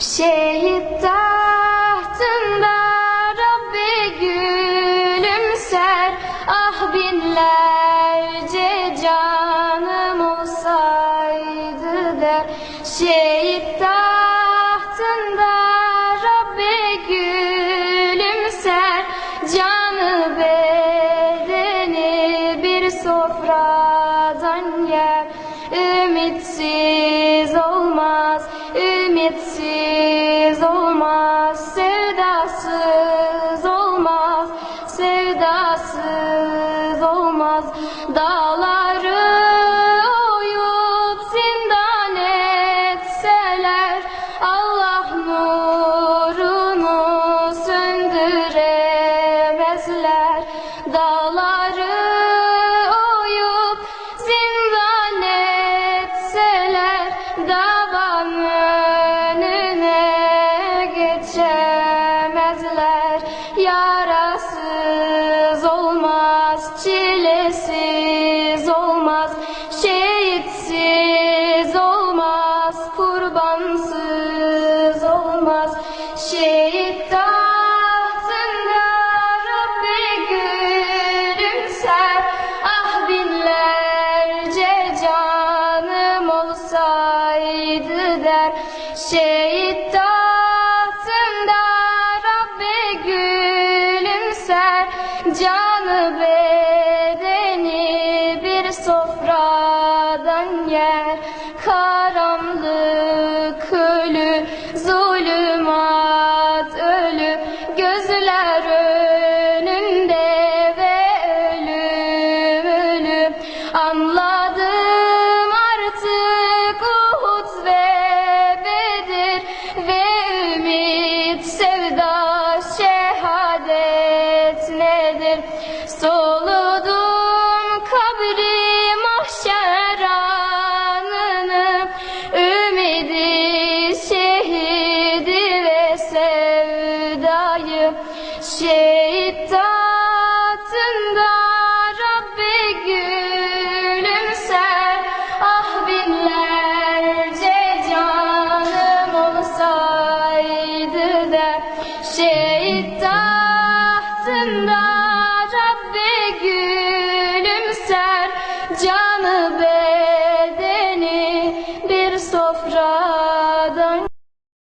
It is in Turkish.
Şehit tahtında Rabbi gülümser. Ah binlerce canım olsaydı der. Şehit tahtında Rabbi gülümser. Canı bedeni bir sofradan yer. Ümitsiz olmaz, ümitsiz Dağları oyup zindan etseler önüne geçemezler. Yarasız olmaz, çilesiz Şehit tahtında Rabbi gülümser Canı bedeni bir sofradan yer